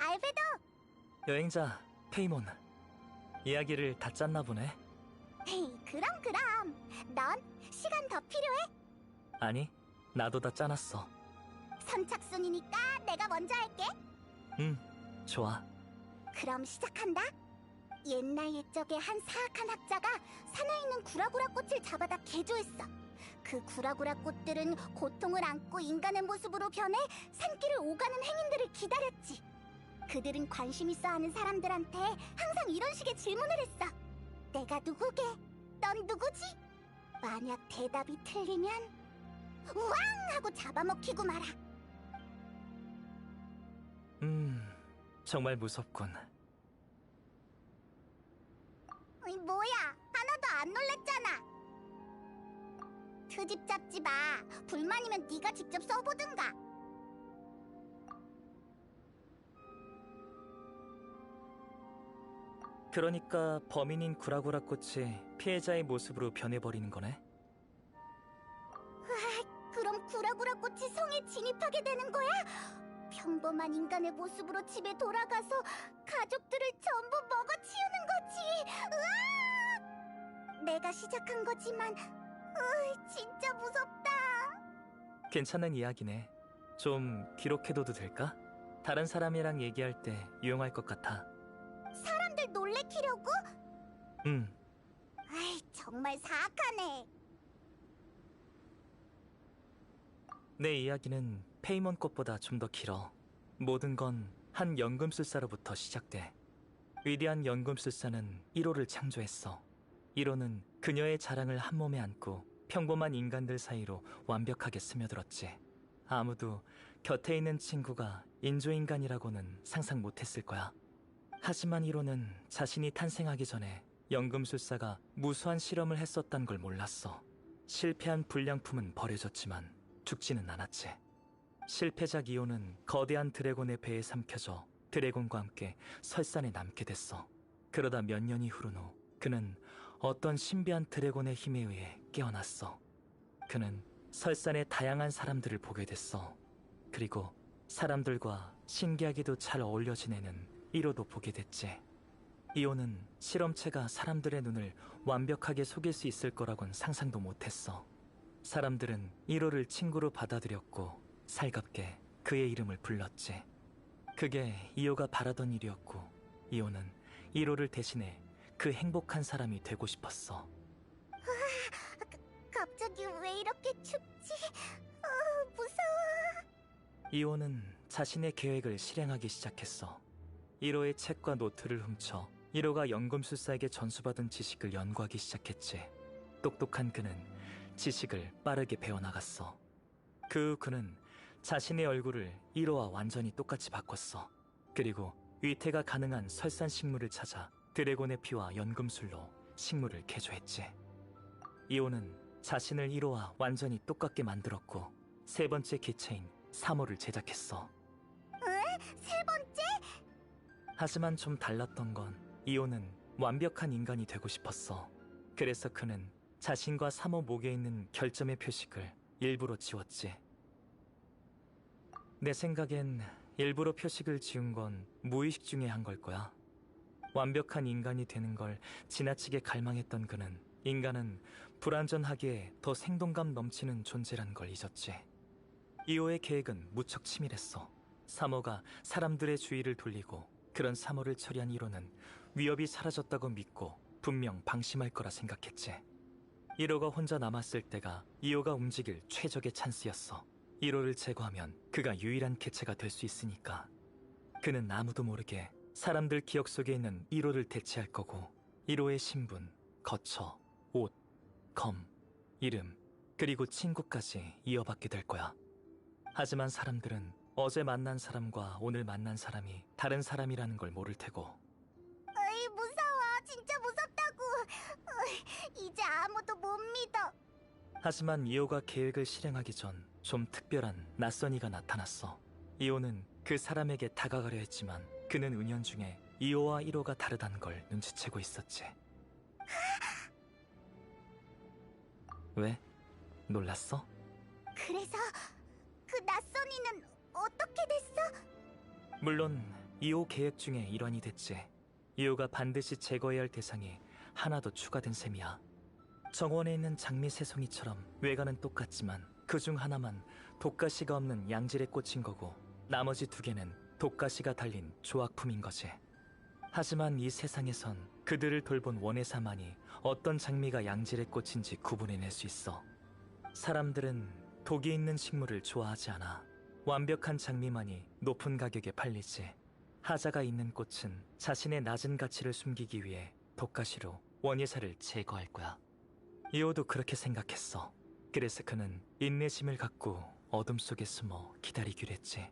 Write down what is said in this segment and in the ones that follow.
알베도! 여행자 페이몬 이야기를 다 짰나 보네 헤이, 그럼 그럼. 넌 시간 더 필요해? 아니 나도 다 짜놨어 선착순이니까 내가 먼저 할게. 응 좋아 그럼 시작한다. 옛날 옛적에 한 사악한 학자가 산에 있는 구라구라 꽃을 잡아다 개조했어. 그 구라구라 꽃들은 고통을 안고 인간의 모습으로 변해 산길을 오가는 행인들을 기다렸지. 그들은 관심 있어 하는 사람들한테 항상 이런 식의 질문을 했어. 내가 누구게? 넌 누구지? 만약 대답이 틀리면 우왕 하고 잡아먹히고 말아. 음 정말 무섭군 어이, 뭐야? 하나도 안 놀랬잖아. 트집 잡지 마. 불만이면 네가 직접 써보든가. 그러니까 범인인 구라구라 꽃이 피해자의 모습으로 변해버리는 거네 그럼 구라구라 꽃이 성에 진입하게 되는 거야? 평범한 인간의 모습으로 집에 돌아가서 가족들을 전부 먹어치우는 거지. 으아! 내가 시작한 거지만, 으, 진짜 무섭다. 괜찮은 이야기네 좀 기록해둬도 될까? 다른 사람이랑 얘기할 때 유용할 것 같아? 응 아이, 정말 사악하네. 내 이야기는 페이몬 꽃보다 좀 더 길어. 모든 건 한 연금술사로부터 시작돼. 위대한 연금술사는 1호를 창조했어. 1호는 그녀의 자랑을 한 몸에 안고 평범한 인간들 사이로 완벽하게 스며들었지. 아무도 곁에 있는 친구가 인조인간이라고는 상상 못했을 거야. 하지만 1호는 자신이 탄생하기 전에 연금술사가 무수한 실험을 했었단 걸 몰랐어. 실패한 불량품은 버려졌지만 죽지는 않았지. 실패작 이오는 거대한 드래곤의 배에 삼켜져 드래곤과 함께 설산에 남게 됐어. 그러다 몇 년이 흐른 후 그는 어떤 신비한 드래곤의 힘에 의해 깨어났어. 그는 설산의 다양한 사람들을 보게 됐어. 그리고 사람들과 신기하게도 잘 어울려 지내는 이로도 보게 됐지. 이오는 실험체가 사람들의 눈을 완벽하게 속일 수 있을 거라곤 상상도 못했어. 사람들은 1호를 친구로 받아들였고 살갑게 그의 이름을 불렀지. 그게 이호가 바라던 일이었고 이호는 1호를 대신해 그 행복한 사람이 되고 싶었어. 갑자기 왜 이렇게 춥지? 어, 무서워. 이호는 자신의 계획을 실행하기 시작했어. 1호의 책과 노트를 훔쳐 1호가 연금술사에게 전수받은 지식을 연구하기 시작했지. 똑똑한 그는 지식을 빠르게 배워나갔어. 그 후 그는 자신의 얼굴을 1호와 완전히 똑같이 바꿨어. 그리고 위태가 가능한 설산 식물을 찾아 드래곤의 피와 연금술로 식물을 개조했지. 2호는 자신을 1호와 완전히 똑같게 만들었고 세 번째 기체인 3호를 제작했어. 세 번째? 하지만 좀 달랐던 건 2호는 완벽한 인간이 되고 싶었어. 그래서 그는 자신과 3호 목에 있는 결점의 표식을 일부러 지웠지. 내 생각엔 일부러 표식을 지운 건 무의식 중에 한 걸 거야. 완벽한 인간이 되는 걸 지나치게 갈망했던 그는 인간은 불완전하기에 더 생동감 넘치는 존재란 걸 잊었지. 2호의 계획은 무척 치밀했어. 3호가 사람들의 주의를 돌리고 그런 3호를 처리한 1호는 위협이 사라졌다고 믿고 분명 방심할 거라 생각했지. 1호가 혼자 남았을 때가 2호가 움직일 최적의 찬스였어. 1호를 제거하면 그가 유일한 개체가 될 수 있으니까. 그는 아무도 모르게 사람들 기억 속에 있는 1호를 대체할 거고 1호의 신분, 거처, 옷, 검, 이름, 그리고 친구까지 이어받게 될 거야. 하지만 사람들은 어제 만난 사람과 오늘 만난 사람이 다른 사람이라는 걸 모를 테고 하지만 이호가 계획을 실행하기 전 좀 특별한 낯선 이가 나타났어. 이호는 그 사람에게 다가가려 했지만 그는 은연중에 이호와 1호가 다르다는 걸 눈치채고 있었지. 왜? 놀랐어? 그래서 그 낯선이는 어떻게 됐어? 물론 2호 계획 중에 일환이 됐지. 2호가 반드시 제거해야 할 대상이 하나 더 추가된 셈이야. 정원에 있는 장미 새송이처럼 외관은 똑같지만 그 중 하나만 독가시가 없는 양질의 꽃인 거고 나머지 두 개는 독가시가 달린 조각품인 거지. 하지만 이 세상에선 그들을 돌본 원회사만이 어떤 장미가 양질의 꽃인지 구분해낼 수 있어. 사람들은 독이 있는 식물을 좋아하지 않아. 완벽한 장미만이 높은 가격에 팔리지. 하자가 있는 꽃은 자신의 낮은 가치를 숨기기 위해 독가시로 원예사를 제거할 거야. 이호도 그렇게 생각했어. 그래서 그는 인내심을 갖고 어둠 속에 숨어 기다리기로 했지.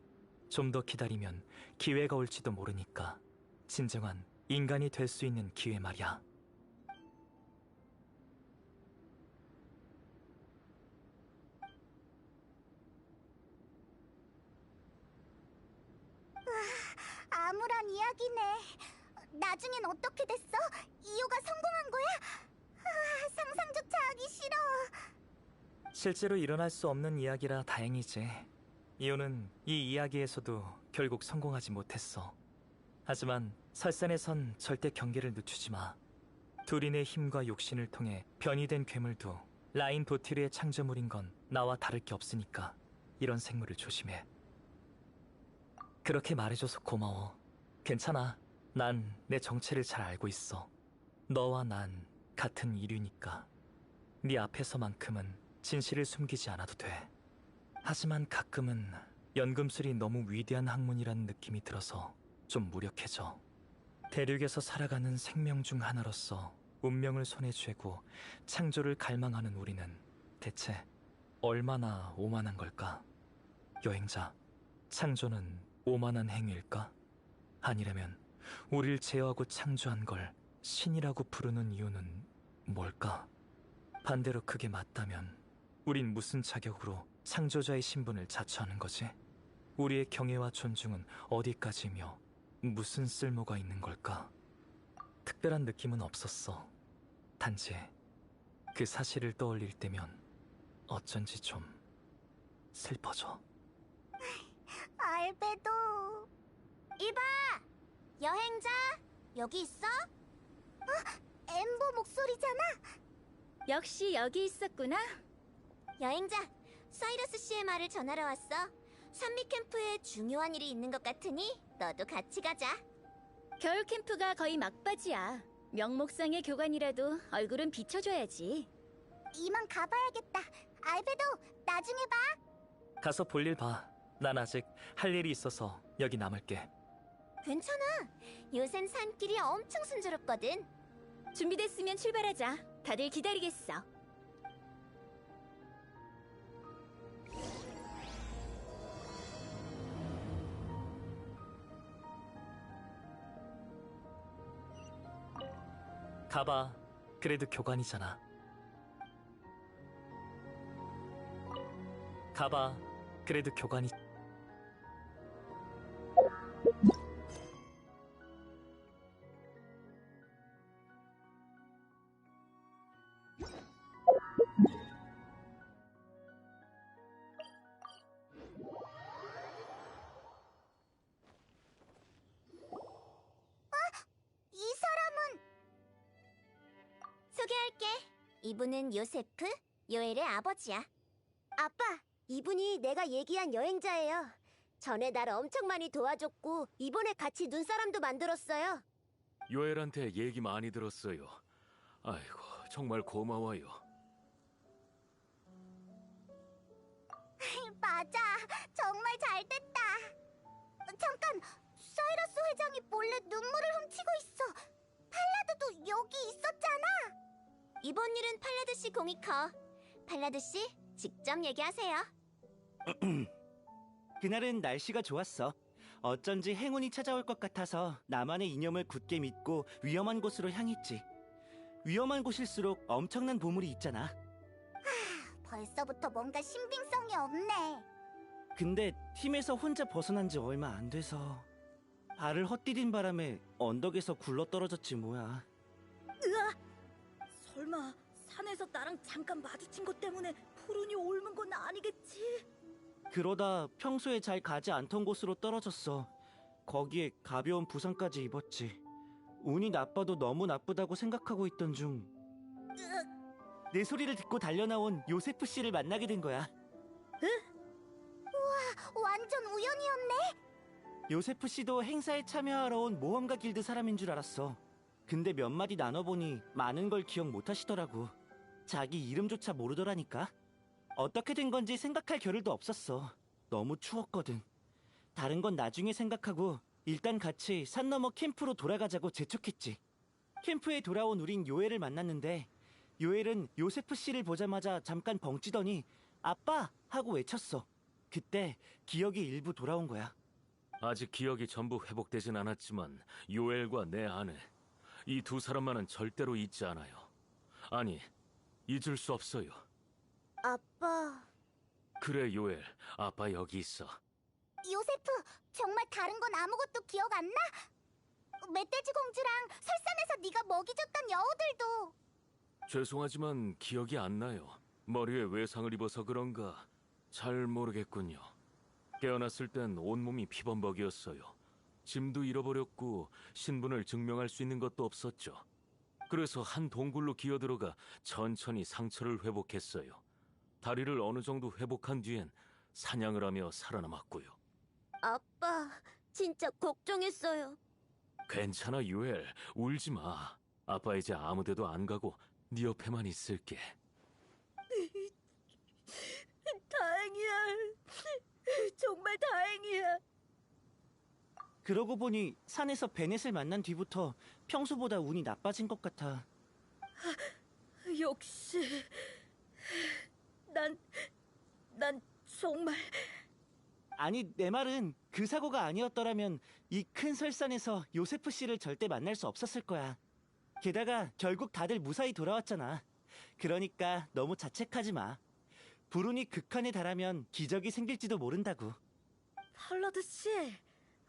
좀 더 기다리면 기회가 올지도 모르니까. 진정한 인간이 될 수 있는 기회 말이야. 암울한 이야기네. 나중엔 어떻게 됐어? 이호가 성공한 거야? 아, 상상조차 하기 싫어. 실제로 일어날 수 없는 이야기라 다행이지. 이호는 이 이야기에서도 결국 성공하지 못했어. 하지만 설산에선 절대 경계를 늦추지 마. 둘인의 힘과 욕심을 통해 변이된 괴물도 라인 도티르의 창조물인 건 나와 다를 게 없으니까 이런 생물을 조심해. 그렇게 말해줘서 고마워. 괜찮아. 난 내 정체를 잘 알고 있어. 너와 난 같은 이류니까. 네 앞에서만큼은 진실을 숨기지 않아도 돼. 하지만 가끔은 연금술이 너무 위대한 학문이라는 느낌이 들어서 좀 무력해져. 대륙에서 살아가는 생명 중 하나로서 운명을 손에 쥐고 창조를 갈망하는 우리는 대체 얼마나 오만한 걸까? 여행자, 창조는 오만한 행위일까? 아니라면 우릴 제어하고 창조한 걸 신이라고 부르는 이유는 뭘까? 반대로 그게 맞다면 우린 무슨 자격으로 창조자의 신분을 자처하는 거지? 우리의 경애와 존중은 어디까지며 무슨 쓸모가 있는 걸까? 특별한 느낌은 없었어. 단지 그 사실을 떠올릴 때면 어쩐지 좀 슬퍼져. 알베도. 이봐! 여행자! 여기 있어? 어? 엠버 목소리잖아? 역시 여기 있었구나. 여행자, 사이러스 씨의 말을 전하러 왔어. 산미 캠프에 중요한 일이 있는 것 같으니 너도 같이 가자. 겨울 캠프가 거의 막바지야. 명목상의 교관이라도 얼굴은 비춰줘야지. 이만 가봐야겠다. 알베도, 나중에 봐. 가서 볼 일 봐. 난 아직 할 일이 있어서 여기 남을게. 괜찮아. 요샌 산길이 엄청 순조롭거든. 준비됐으면 출발하자. 다들 기다리겠어. 가봐. 그래도 교관이잖아. 가봐. 그래도 교관이. 이 소개할게. 이분은 요세프, 요엘의 아버지야. 아빠, 이분이 내가 얘기한 여행자예요. 전에 날 엄청 많이 도와줬고 이번에 같이 눈사람도 만들었어요. 요엘한테 얘기 많이 들었어요. 아이고, 정말 고마워요. 맞아, 정말 잘 됐다. 잠깐, 사이러스 회장이 몰래 눈물을 이번 일은 팔라드 씨 공이 커. 팔라드 씨, 직접 얘기하세요. 그날은 날씨가 좋았어. 어쩐지 행운이 찾아올 것 같아서 나만의 이념을 굳게 믿고 위험한 곳으로 향했지. 위험한 곳일수록 엄청난 보물이 있잖아. 벌써부터 뭔가 신빙성이 없네. 근데 팀에서 혼자 벗어난 지 얼마 안 돼서 발을 헛디딘 바람에 언덕에서 굴러 떨어졌지 뭐야. 설마 산에서 나랑 잠깐 마주친 것 때문에 푸른이 옮은 건 아니겠지? 그러다 평소에 잘 가지 않던 곳으로 떨어졌어. 거기에 가벼운 부상까지 입었지. 운이 나빠도 너무 나쁘다고 생각하고 있던 중. 내 소리를 듣고 달려나온 요세프 씨를 만나게 된 거야. 완전 우연이었네. 요세프 씨도 행사에 참여하러 온 모험가 길드 사람인 줄 알았어. 근데 몇 마디 나눠보니 많은 걸 기억 못 하시더라고. 자기 이름조차 모르더라니까. 어떻게 된 건지 생각할 겨를도 없었어. 너무 추웠거든. 다른 건 나중에 생각하고 일단 같이 산 너머 캠프로 돌아가자고 재촉했지. 캠프에 돌아온 우린 요엘을 만났는데 요엘은 요세프 씨를 보자마자 잠깐 벙찌더니 아빠! 하고 외쳤어. 그때 기억이 일부 돌아온 거야. 아직 기억이 전부 회복되진 않았지만 요엘과 내 아내 이 두 사람만은 절대로 잊지 않아요. 아니 잊을 수 없어요. 아빠. 그래 요엘 아빠 여기 있어. 요세프, 정말 다른 건 아무것도 기억 안 나? 멧돼지 공주랑 설산에서 네가 먹이 줬던 여우들도. 죄송하지만 기억이 안 나요. 머리에 외상을 입어서 그런가 잘 모르겠군요. 깨어났을 땐 온몸이 피범벅이었어요. 짐도 잃어버렸고 신분을 증명할 수 있는 것도 없었죠. 그래서 한 동굴로 기어들어가 천천히 상처를 회복했어요. 다리를 어느 정도 회복한 뒤엔 사냥을 하며 살아남았고요. 아빠, 진짜 걱정했어요. 괜찮아 유엘 울지 마. 아빠 이제 아무 데도 안 가고 네 옆에만 있을게. 다행이야. 정말 다행이야. 그러고 보니 산에서 베넷을 만난 뒤부터 평소보다 운이 나빠진 것 같아. 역시 난, 난 정말 아니, 내 말은 그 사고가 아니었더라면 이 큰 설산에서 요세프 씨를 절대 만날 수 없었을 거야. 게다가 결국 다들 무사히 돌아왔잖아. 그러니까 너무 자책하지 마. 불운이 극한에 달하면 기적이 생길지도 모른다고. 펄러드 씨.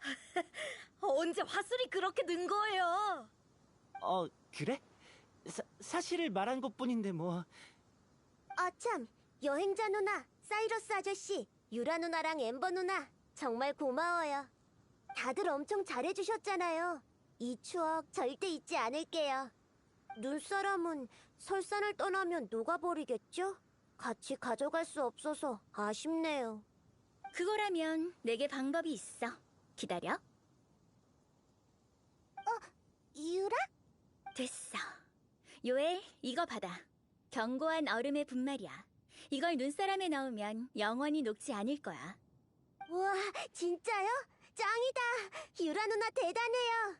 언제 화술이 그렇게 는 거예요? 어, 그래? 사, 사실을 말한 것 뿐인데 뭐. 아참, 여행자 누나, 사이러스 아저씨, 유라 누나랑 엠버 누나, 정말 고마워요. 다들 엄청 잘해주셨잖아요. 이 추억 절대 잊지 않을게요. 눈사람은 설산을 떠나면 녹아버리겠죠? 같이 가져갈 수 없어서 아쉽네요. 그거라면 내게 방법이 있어. 기다려. 유라? 됐어. 요엘, 이거 받아. 견고한 얼음의 분말이야. 이걸 눈사람에 넣으면 영원히 녹지 않을 거야. 우와, 진짜요? 짱이다. 유라 누나 대단해요.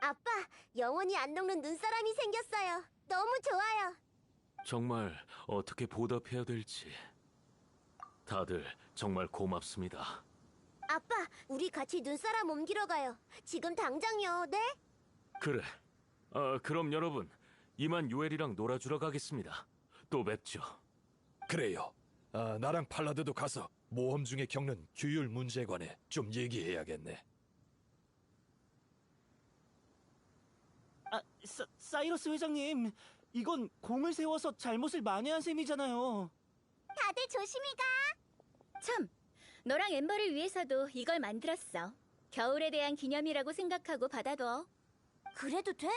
아빠, 영원히 안 녹는 눈사람이 생겼어요. 너무 좋아요. 정말 어떻게 보답해야 될지. 다들 정말 고맙습니다. 아빠, 우리 같이 눈사람 옮기러 가요. 지금 당장요, 네? 그래. 아, 그럼 여러분, 이만 요엘이랑 놀아주러 가겠습니다. 또 뵙죠. 그래요. 아, 나랑 팔라드도 가서 모험 중에 겪는 규율 문제에 관해 좀 얘기해야겠네. 아, 사, 사이러스 회장님. 이건 공을 세워서 잘못을 만회한 셈이잖아요. 다들 조심히 가. 참, 너랑 엠버를 위해서도 이걸 만들었어. 겨울에 대한 기념이라고 생각하고 받아둬. 그래도 돼?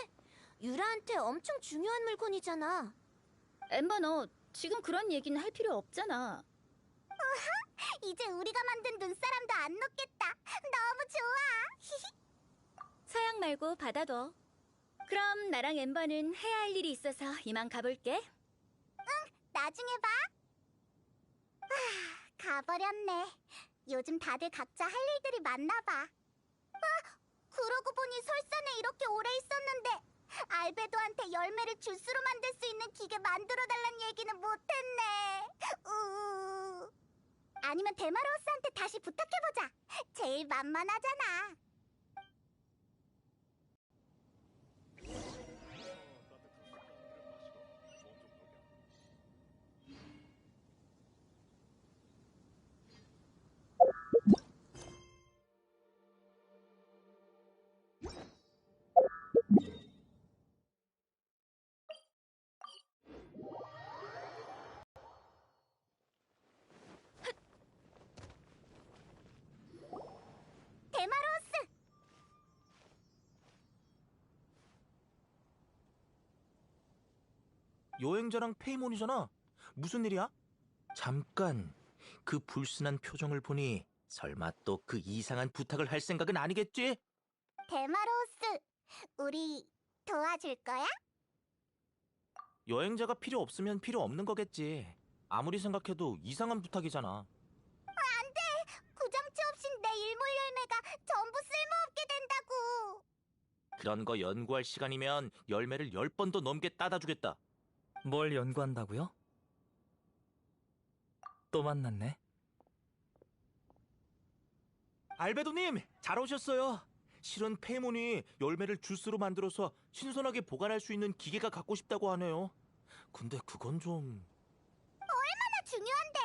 유라한테 엄청 중요한 물건이잖아. 엠버 너 지금 그런 얘기는 할 필요 없잖아. 이제 우리가 만든 눈사람도 안 녹겠다. 너무 좋아. 서양 말고 받아둬. 그럼 나랑 엠버는 해야 할 일이 있어서 이만 가볼게. 나중에 봐. 아, 가버렸네. 요즘 다들 각자 할 일들이 많나 봐. 아, 그러고 보니 설산에 이렇게 오래 있었는데 알베도한테 열매를 주스로 만들 수 있는 기계 만들어 달란 얘기는 못했네. 으. 아니면 데마로우스한테 다시 부탁해보자. 제일 만만하잖아. 여행자랑 페이몬이잖아. 무슨 일이야? 잠깐, 그 불순한 표정을 보니 설마 또 그 이상한 부탁을 할 생각은 아니겠지? 데마로우스, 우리 도와줄 거야? 여행자가 필요 없으면 필요 없는 거겠지. 아무리 생각해도 이상한 부탁이잖아. 구정치 없인 내 일몰 열매가 전부 쓸모없게 된다고. 그런 거 연구할 시간이면 열매를 열 번도 넘게 따다 주겠다. 뭘 연구한다고요? 또 만났네. 알베도님, 잘 오셨어요. 실은 페이몬이 열매를 주스로 만들어서 신선하게 보관할 수 있는 기계가 갖고 싶다고 하네요. 근데 그건 좀... 하나 중요한데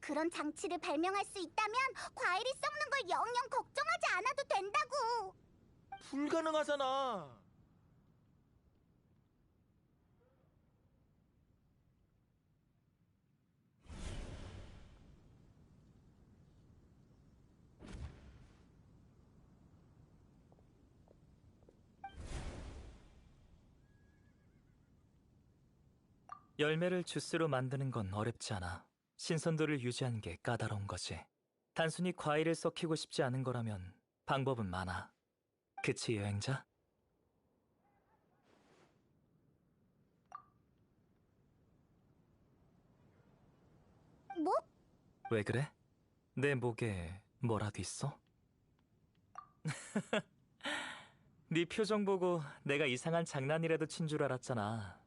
그런 장치를 발명할 수 있다면 과일이 썩는 걸 영영 걱정하지 않아도 된다고. 불가능하잖아. 열매를 주스로 만드는 건 어렵지 않아. 신선도를 유지하는 게 까다로운 거지. 단순히 과일을 썩히고 싶지 않은 거라면 방법은 많아. 그치, 여행자? 뭐? 왜 그래? 내 목에 뭐라도 있어? 네 표정 보고 내가 이상한 장난이라도 친 줄 알았잖아.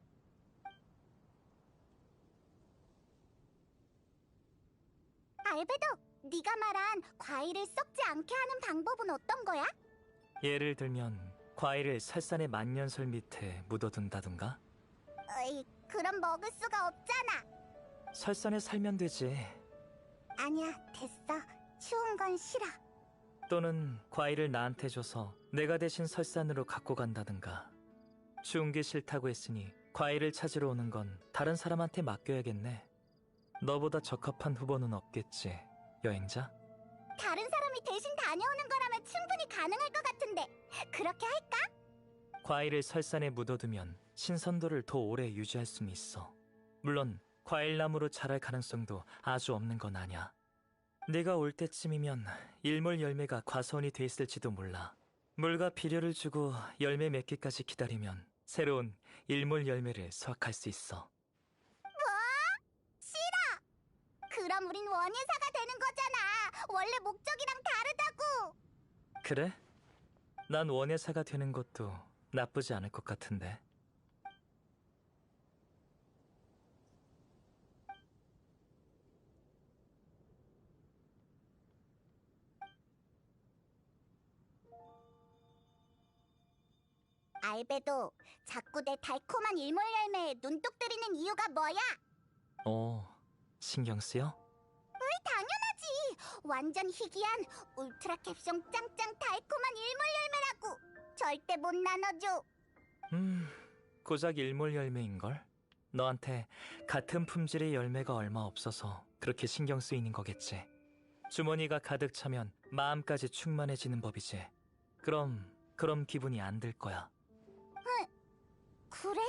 알베도, 네가 말한 과일을 썩지 않게 하는 방법은 어떤 거야? 예를 들면 과일을 설산의 만년설 밑에 묻어둔다든가 어이, 그럼 먹을 수가 없잖아. 설산에 살면 되지. 아니야, 됐어. 추운 건 싫어. 또는 과일을 나한테 줘서 내가 대신 설산으로 갖고 간다든가. 추운 게 싫다고 했으니 과일을 찾으러 오는 건 다른 사람한테 맡겨야겠네. 너보다 적합한 후보는 없겠지, 여행자? 다른 사람이 대신 다녀오는 거라면 충분히 가능할 것 같은데 그렇게 할까? 과일을 설산에 묻어두면 신선도를 더 오래 유지할 수는 있어. 물론 과일나무로 자랄 가능성도 아주 없는 건 아냐. 네가 올 때쯤이면 일몰 열매가 과수원이 돼 있을지도 몰라. 물과 비료를 주고 열매 맺기까지 기다리면 새로운 일몰 열매를 수확할 수 있어. 원예사가 되는 거잖아. 원래 목적이랑 다르다고. 그래? 난 원예사가 되는 것도 나쁘지 않을 것 같은데. 알베도, 자꾸 내 달콤한 일몰 열매에 눈독 들이는 이유가 뭐야? 어, 신경 쓰여? 당연하지. 완전 희귀한 울트라 캡숑 짱짱 달콤한 일몰 열매라고. 절대 못 나눠줘. 음, 고작 일몰 열매인걸? 너한테 같은 품질의 열매가 얼마 없어서 그렇게 신경 쓰이는 거겠지. 주머니가 가득 차면 마음까지 충만해지는 법이지. 그럼, 그럼 기분이 안 들 거야. 그래?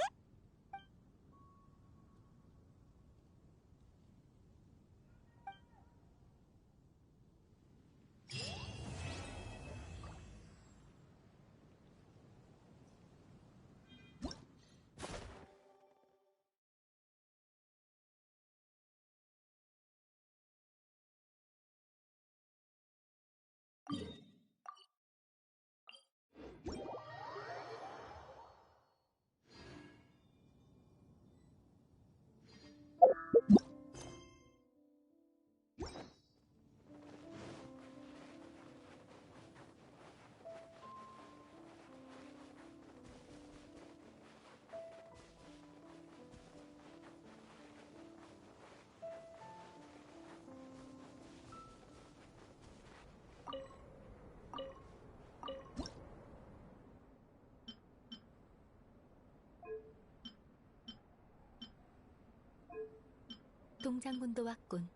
동장군도 왔군.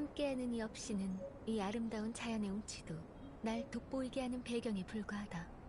함께하는 이 없이는 이 아름다운 자연의 운치도 날 돋보이게 하는 배경에 불과하다.